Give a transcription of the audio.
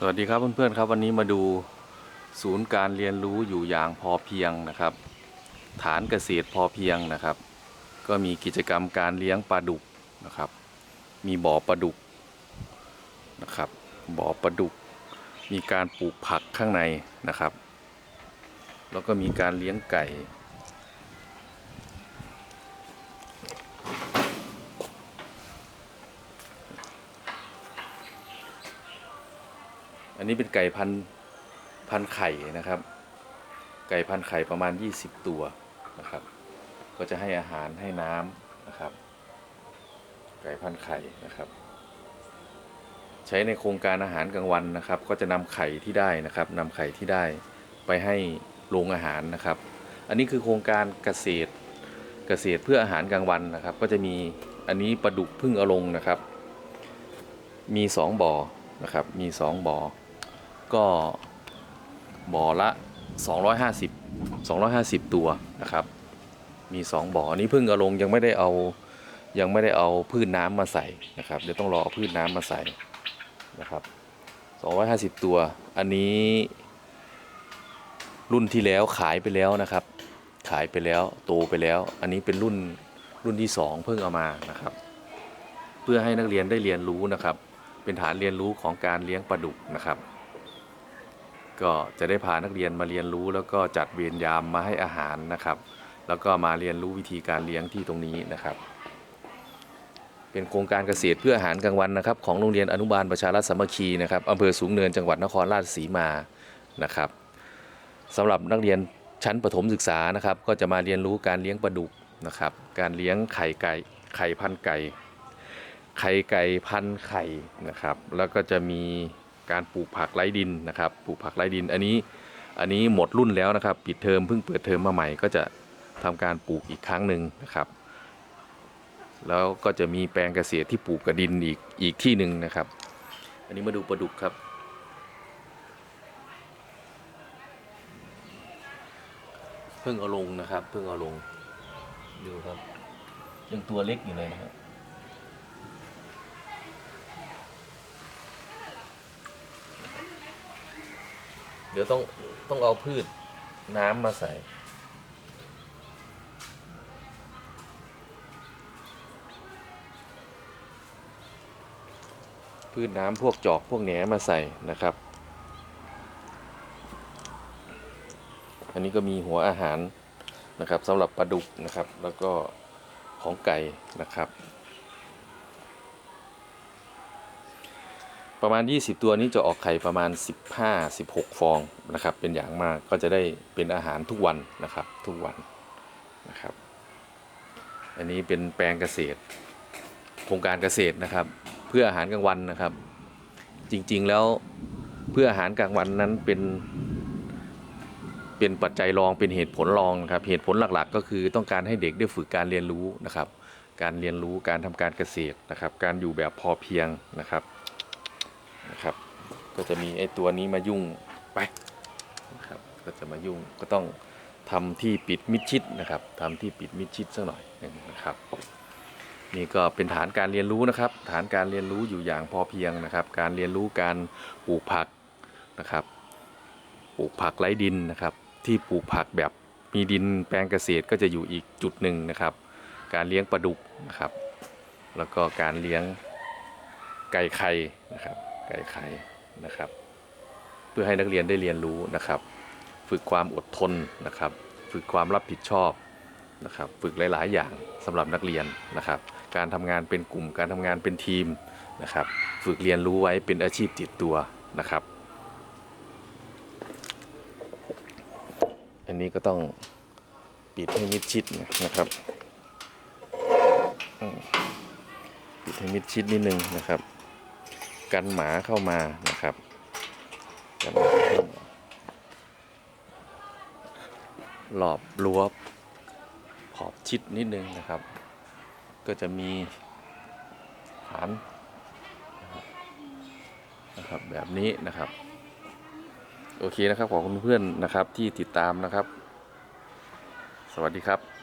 สวัสดีครับเพื่อนๆครับวันนี้มาดูศูนย์การเรียนรู้อยู่อย่างพอเพียงนะครับ ฐานเกษตรพอเพียงนะครับ ก็มีกิจกรรมการเลี้ยงปลาดุกนะครับ มีบ่อปลาดุกนะครับบ่อปลาดุก มีการปลูกผักข้างในนะครับ แล้วก็มีการเลี้ยงไก่ อันนี้เป็นไก่พันธุ์พันไข่นะครับ ไก่พันธุ์ไข่ประมาณ 20 ตัวนะครับ ก็จะให้อาหารให้น้ำนะครับ ไก่พันธุ์ไข่นะครับ ใช้ในโครงการอาหารกลางวันนะครับ ก็จะนำไข่ที่ได้นะครับนำไข่ที่ได้ไปให้โรงอาหารนะครับ อันนี้คือโครงการเกษตรเกษตรเพื่ออาหารกลางวันนะครับ ก็จะมีอันนี้ปลาดุกพึ่งอลงนะครับ มีสองบ่อนะครับ มีสองบ่อ ก็บ่อละ 250 250 ตัวนะครับ มี 2บ่อนี้เพิ่งเอาลงยังไม่ได้เอายังไม่ได้เอาพืชน้ำมาใส่นะครับเดี๋ยวต้องรอเอาพืชน้ำมาใส่นะครับ250 ตัว อันนี้ รุ่นที่แล้วขายไปแล้วนะครับ ขายไปแล้วโตไปแล้ว อันนี้เป็นรุ่นรุ่นที่ 2 เพิ่งเอามานะครับ เพื่อให้นักเรียนได้เรียนรู้นะครับ เป็นฐานเรียนรู้ของการเลี้ยงปลาดุกนะครับ ก็จะได้พานักเรียนมาเรียนรู้แล้วก็จัดเวรยามมาให้อาหารนะครับ แล้วก็มาเรียนรู้วิธีการเลี้ยงที่ตรงนี้นะครับ เป็นโครงการเกษตรเพื่ออาหารกลางวันนะครับ ของโรงเรียนอนุบาลประชารัฐสามัคคีนะครับอำเภอสูงเนินจังหวัดนครราชสีมานะครับสำหรับนักเรียนชั้นประถมศึกษานะครับ ก็จะมาเรียนรู้การเลี้ยงปลาดุกนะครับ การเลี้ยงไข่ไก่ไข่พันไก่ ไข่ไก่พันไข่นะครับ แล้วก็จะมี การปลูกผักไร้ดินนะครับ ปลูกผักไร้ดิน อันนี้อันนี้หมดรุ่นแล้วนะครับ ปิดเทอมเพิ่งเปิดเทอมมาใหม่ก็จะทำการปลูกอีกครั้งหนึ่งนะครับ แล้วก็จะมีแปลงเกษตรที่ปลูกกระดินอีกอีกที่หนึ่งนะครับ อันนี้มาดูปลาดุกครับเพิ่งเอาลงนะครับ เพิ่งเอาลงดูครับยังตัวเล็กอยู่เลยนะครับ ดี๋ยวต้องต้องเอาพืชน้ำมาใส่ พืชน้ำพวกจอกพวกแหนมาใส่นะครับ อันนี้ก็มีหัวอาหารนะครับสำหรับปลาดุกนะครับ แล้วก็ของไก่นะครับ ประมาณ 20 ตัวนี้จะออกไข่ประมาณ 15-16 ฟองนะครับ เป็นอย่างมากก็จะได้เป็นอาหารทุกวันนะครับ ทุกวันนะครับ อันนี้เป็นแปลงเกษตร โครงการเกษตรนะครับ เพื่ออาหารกลางวันนะครับ จริงๆแล้วเพื่ออาหารกลางวันนั้นเป็นเป็นปัจจัยรองเป็นเหตุผลรองนะครับ เหตุผลหลักๆ ก็คือต้องการให้เด็กได้ฝึกการเรียนรู้นะครับ การเรียนรู้การทำการเกษตรนะครับ การอยู่แบบพอเพียงนะครับ นะครับ ก็จะมีไอ้ตัวนี้มายุ่งไปนะครับก็จะมายุ่งก็ต้องทำที่ปิดมิดชิดนะครับทำที่ปิดมิดชิดสักหน่อยนะครับนี่ก็เป็นฐานการเรียนรู้นะครับ ฐานการเรียนรู้อยู่อย่างพอเพียงนะครับ การเรียนรู้การปลูกผักนะครับ ปลูกผักไร้ดินนะครับ ที่ปลูกผักแบบมีดินแปลงเกษตรก็จะอยู่อีกจุดหนึ่งนะครับ การเลี้ยงปลาดุกนะครับ แล้วก็การเลี้ยงไก่ไข่นะครับ ไก่ไข่นะครับ เพื่อให้นักเรียนได้เรียนรู้นะครับ ฝึกความอดทนนะครับ ฝึกความรับผิดชอบนะครับฝึกหลาย ๆ อย่างสำหรับนักเรียนนะครับ การทำงานเป็นกลุ่มการทำงานเป็นทีมนะครับ ฝึกเรียนรู้ไว้เป็นอาชีพติดตัวนะครับ อันนี้ก็ต้องปิดให้มิดชิดนะครับปิดให้มิดชิดนิดนึงนะครับ กันหมาเข้ามานะครับกันหมาเข้ามารอบรั้วขอบชิดนิดนึงนะครับ ก็จะมีฐานนะครับแบบนี้นะครับ โอเคนะครับขอบคุณเพื่อนนะครับที่ติดตามนะครับ สวัสดีครับ